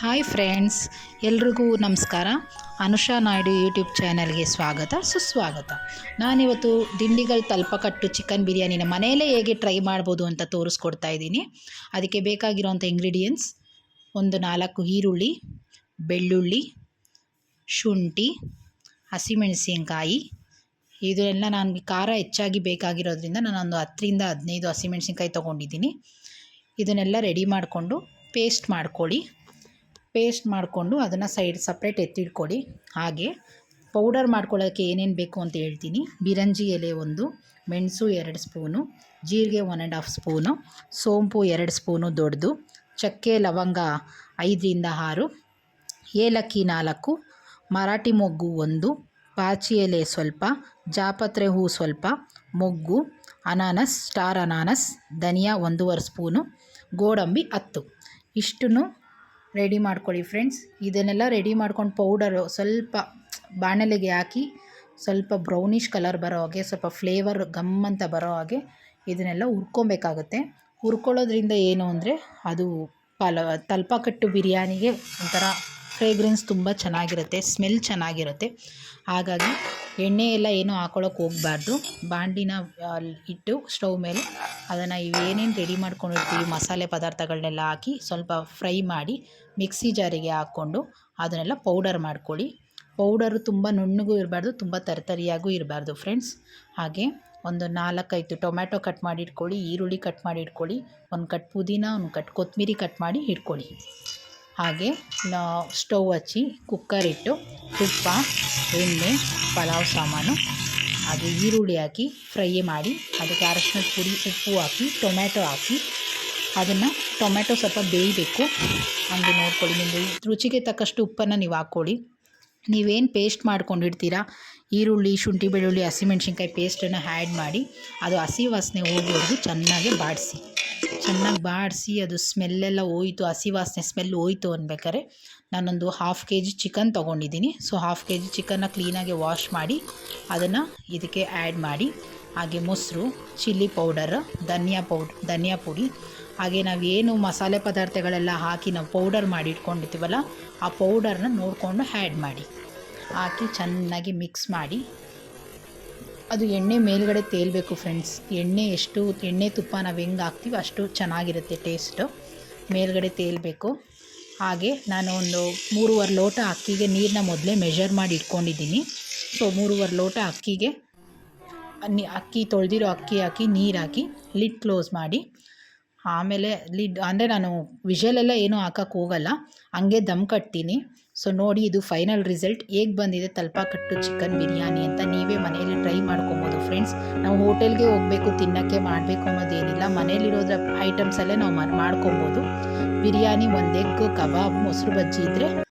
Hi friends ಎಲ್ರಿಗೂ ನಮಸ್ಕಾರ. Anusha Naidu YouTube ಚಾನಲ್ಗೆ ಸ್ವಾಗತ, ಸುಸ್ವಾಗತ. ನಾನಿವತ್ತು ದಿಂಡಿಗಲ್ ತಲ್ಪಕಟ್ಟು ಚಿಕನ್ ಬಿರಿಯಾನಿನ ಮನೆಯಲ್ಲೇ ಹೇಗೆ ಟ್ರೈ ಮಾಡ್ಬೋದು ಅಂತ ತೋರಿಸ್ಕೊಡ್ತಾ ಇದ್ದೀನಿ. ಅದಕ್ಕೆ ಬೇಕಾಗಿರೋಂಥ ಇಂಗ್ರೀಡಿಯೆಂಟ್ಸ್ ಒಂದು ನಾಲ್ಕು ಈರುಳ್ಳಿ, ಬೆಳ್ಳುಳ್ಳಿ, ಶುಂಠಿ, ಹಸಿಮೆಣಸಿನ್ಕಾಯಿ. ಇದೆಲ್ಲ ನನಗೆ ಖಾರ ಹೆಚ್ಚಾಗಿ ಬೇಕಾಗಿರೋದ್ರಿಂದ ನಾನೊಂದು ಹತ್ತರಿಂದ ಹದಿನೈದು ಹಸಿಮೆಣಸಿನ್ಕಾಯಿ ತೊಗೊಂಡಿದ್ದೀನಿ. ಇದನ್ನೆಲ್ಲ ರೆಡಿ ಮಾಡಿಕೊಂಡು ಪೇಸ್ಟ್ ಮಾಡ್ಕೊಳ್ಳಿ. ಪೇಸ್ಟ್ ಮಾಡಿಕೊಂಡು ಅದನ್ನು ಸೈಡ್ ಸಪ್ರೇಟ್ ಎತ್ತಿಟ್ಕೊಡಿ. ಹಾಗೆ ಪೌಡರ್ ಮಾಡ್ಕೊಳ್ಳೋಕ್ಕೆ ಏನೇನು ಬೇಕು ಅಂತ ಹೇಳ್ತೀನಿ. ಬಿರಂಜಿ ಎಲೆ ಒಂದು, ಮೆಣಸು ಎರಡು ಸ್ಪೂನು, ಜೀರಿಗೆ ಒನ್ ಆ್ಯಂಡ್ ಹಾಫ್ ಸ್ಪೂನು, ಸೋಂಪು ಎರಡು ಸ್ಪೂನು ದೊಡ್ಡದು ಚಕ್ಕೆ ಲವಂಗ ಐದರಿಂದ ಆರು, ಏಲಕ್ಕಿ ನಾಲ್ಕು, ಮರಾಠಿ ಮೊಗ್ಗು ಒಂದು, ಪಾಚಿ ಎಲೆ ಸ್ವಲ್ಪ, ಜಾಪತ್ರೆ ಹೂ ಸ್ವಲ್ಪ, ಮೊಗ್ಗು, ಅನಾನಸ್ ಸ್ಟಾರ್ ಅನಾನಸ್, ಧನಿಯಾ ಒಂದೂವರೆ ಸ್ಪೂನು, ಗೋಡಂಬಿ ಹತ್ತು. ಇಷ್ಟನ್ನು ರೆಡಿ ಮಾಡ್ಕೊಳ್ಳಿ ಫ್ರೆಂಡ್ಸ್. ಇದನ್ನೆಲ್ಲ ರೆಡಿ ಮಾಡ್ಕೊಂಡು ಪೌಡರು ಸ್ವಲ್ಪ ಬಾಣಲೆಗೆ ಹಾಕಿ ಸ್ವಲ್ಪ ಬ್ರೌನಿಷ್ ಕಲರ್ ಬರೋ ಹಾಗೆ, ಸ್ವಲ್ಪ ಫ್ಲೇವರ್ ಗಮ್ ಅಂತ ಬರೋ ಹಾಗೆ ಇದನ್ನೆಲ್ಲ ಹುರ್ಕೊಬೇಕಾಗುತ್ತೆ. ಹುರ್ಕೊಳ್ಳೋದ್ರಿಂದ ಏನು ಅಂದರೆ ಅದು ಪಲ, ತಲ್ಪಕಟ್ಟು ಬಿರಿಯಾನಿಗೆ ಒಂಥರ ಫ್ರೇಗ್ರೆನ್ಸ್ ತುಂಬ ಚೆನ್ನಾಗಿರುತ್ತೆ ಸ್ಮೆಲ್ ಚೆನ್ನಾಗಿರುತ್ತೆ. ಹಾಗಾಗಿ ಎಣ್ಣೆ ಎಲ್ಲ ಏನು ಹಾಕೊಳ್ಳೋಕೆ ಹೋಗಬಾರ್ದು. ಬಾಂಡಿನ ಇಟ್ಟು ಸ್ಟೌವ್ ಮೇಲೆ ಅದನ್ನು ಇವೇನೇನು ರೆಡಿ ಮಾಡ್ಕೊಂಡಿರ್ತೀವಿ, ಮಸಾಲೆ ಪದಾರ್ಥಗಳನ್ನೆಲ್ಲ ಹಾಕಿ ಸ್ವಲ್ಪ ಫ್ರೈ ಮಾಡಿ ಮಿಕ್ಸಿ ಜಾರಿಗೆ ಹಾಕ್ಕೊಂಡು ಅದನ್ನೆಲ್ಲ ಪೌಡರ್ ಮಾಡ್ಕೊಳ್ಳಿ. ಪೌಡರು ತುಂಬ ನುಣ್ಣಗೂ ಇರಬಾರ್ದು, ತುಂಬ ತರತರಿಯಾಗೂ ಇರಬಾರ್ದು ಫ್ರೆಂಡ್ಸ್. ಹಾಗೆ ಒಂದು ನಾಲ್ಕೈದು ಟೊಮ್ಯಾಟೊ ಕಟ್ ಮಾಡಿ ಇಟ್ಕೊಳ್ಳಿ ಈರುಳ್ಳಿ ಕಟ್ ಮಾಡಿ ಇಟ್ಕೊಳ್ಳಿ ಒಂದು ಕಟ್ ಪುದೀನ, ಒಂದು ಕಟ್ ಕೊತ್ತಂಬರಿ ಕಟ್ ಮಾಡಿ ಇಟ್ಕೊಳ್ಳಿ. ಹಾಗೆ ಸ್ಟವ್ ಹಚ್ಚಿ ಕುಕ್ಕರ್ ಇಟ್ಟು ತುಪ್ಪ, ಎಣ್ಣೆ, ಪಲಾವ್ ಸಾಮಾನು, ಹಾಗೆ ಈರುಳ್ಳಿ ಹಾಕಿ ಫ್ರೈ ಮಾಡಿ, ಅದಕ್ಕೆ ಅರಶಿನದ ಪುಡಿ, ಉಪ್ಪು ಹಾಕಿ, ಟೊಮ್ಯಾಟೊ ಹಾಕಿ, ಅದನ್ನು ಟೊಮ್ಯಾಟೊ ಸ್ವಲ್ಪ ಬೇಯಬೇಕು. ಹಂಗೆ ನೋಡ್ಕೊಳ್ಳಿ, ನಿಮಗೆ ರುಚಿಗೆ ತಕ್ಕಷ್ಟು ಉಪ್ಪನ್ನು ನೀವು ಹಾಕ್ಕೊಳ್ಳಿ. ನೀವೇನು ಪೇಸ್ಟ್ ಮಾಡ್ಕೊಂಡಿರ್ತೀರಾ? ಈರುಳ್ಳಿ, ಶುಂಠಿ, ಬೆಳ್ಳುಳ್ಳಿ ಹಸಿಮೆಣ್ಸಿನ್ಕಾಯಿ ಪೇಸ್ಟನ್ನು ಆ್ಯಡ್ ಮಾಡಿ, ಅದು ಹಸಿ ವಾಸನೆ ಹೋಗೋವರೆಗೂ ಚೆನ್ನಾಗಿ ಬಾಡಿಸಿ. ಚೆನ್ನಾಗಿ ಬಾಡಿಸಿ ಅದು ಸ್ಮೆಲ್ಲೆಲ್ಲ ಹೋಯ್ತು, ಹಸಿ ವಾಸನೆ ಸ್ಮೆಲ್ ಹೋಯ್ತು ಅನ್ಬೇಕಾದ್ರೆ ನಾನೊಂದು ಹಾಫ್ ಕೆ ಜಿ ಚಿಕನ್ ತೊಗೊಂಡಿದ್ದೀನಿ ಸೊ ಹಾಫ್ ಕೆ ಜಿ ಚಿಕನ್ನ ಕ್ಲೀನಾಗಿ ವಾಶ್ ಮಾಡಿ, ಅದನ್ನು ಇದಕ್ಕೆ ಆ್ಯಡ್ ಮಾಡಿ, ಹಾಗೆ ಮೊಸರು ಚಿಲ್ಲಿ ಪೌಡರ್ ಧನಿಯಾ ಪೌಡ್, ಧನಿಯಾ ಪುಡಿ, ಹಾಗೆ ನಾವು ಏನು ಮಸಾಲೆ ಪದಾರ್ಥಗಳೆಲ್ಲ ಹಾಕಿ ನಾವು ಪೌಡರ್ ಮಾಡಿ ಇಟ್ಕೊಂಡಿರ್ತೀವಲ್ಲ, ಆ ಪೌಡರ್ನ ನೋಡಿಕೊಂಡು ಆ್ಯಡ್ ಮಾಡಿ. ಹಾಕಿ ಚೆನ್ನಾಗಿ ಮಿಕ್ಸ್ ಮಾಡಿ. ಅದು ಎಣ್ಣೆ ಮೇಲ್ಗಡೆ ತೇಲಬೇಕು ಫ್ರೆಂಡ್ಸ್ ಎಣ್ಣೆ ಎಷ್ಟು, ಎಣ್ಣೆ ತುಪ್ಪ ನಾವು ಹೆಂಗೆ ಹಾಕ್ತೀವಿ ಅಷ್ಟು ಚೆನ್ನಾಗಿರುತ್ತೆ ಟೇಸ್ಟು ಮೇಲ್ಗಡೆ ತೇಲಬೇಕು. ಹಾಗೆ ನಾನು ಒಂದು ಮೂರುವರೆ ಲೋಟ ಅಕ್ಕಿಗೆ ನೀರನ್ನ ಮೊದಲೇ ಮೆಷರ್ ಮಾಡಿ ಇಟ್ಕೊಂಡಿದ್ದೀನಿ. ಸೊ ಮೂರುವರೆ ಲೋಟ ಅಕ್ಕಿಗೆ ಅಕ್ಕಿ ತೊಳೆದಿರೋ ಅಕ್ಕಿ ಹಾಕಿ, ನೀರು ಹಾಕಿ ಲಿಡ್ ಕ್ಲೋಸ್ ಮಾಡಿ. ಆಮೇಲೆ ಲಿಡ್ ಅಂದರೆ ನಾನು ವಿಷಲೆಲ್ಲ ಏನೂ ಹಾಕೋಕ್ಕೆ ಹೋಗಲ್ಲ. ಹಂಗೆ ದಮ್ ಕಟ್ತೀನಿ. ಸೊ ನೋಡಿ, ಇದು ಫೈನಲ್ ರಿಸಲ್ಟ್ ಹೇಗೆ ಬಂದಿದೆ ತಲ್ಪಾಕಟ್ಟು ಚಿಕನ್ ಬಿರಿಯಾನಿ ಅಂತ ನೀವೇ ಮನೆಯಲ್ಲಿ ಟ್ರೈ ಮಾಡ್ಕೊಬೋದು ಫ್ರೆಂಡ್ಸ್ ನಾವು ಹೋಟೆಲ್ಗೆ ಹೋಗಬೇಕು, ತಿನ್ನೋಕ್ಕೆ ಮಾಡಬೇಕು ಅನ್ನೋದೇನಿಲ್ಲ. ಮನೇಲಿರೋದ್ರ ಐಟಮ್ಸಲ್ಲೇ ನಾವು ಮಾಡ್ಕೊಬೋದು. ಬಿರಿಯಾನಿ ಒಂದು ಎಗ್ ಕಬಾಬ್, ಮೊಸರು ಬಜ್ಜಿ ಇದ್ದರೆ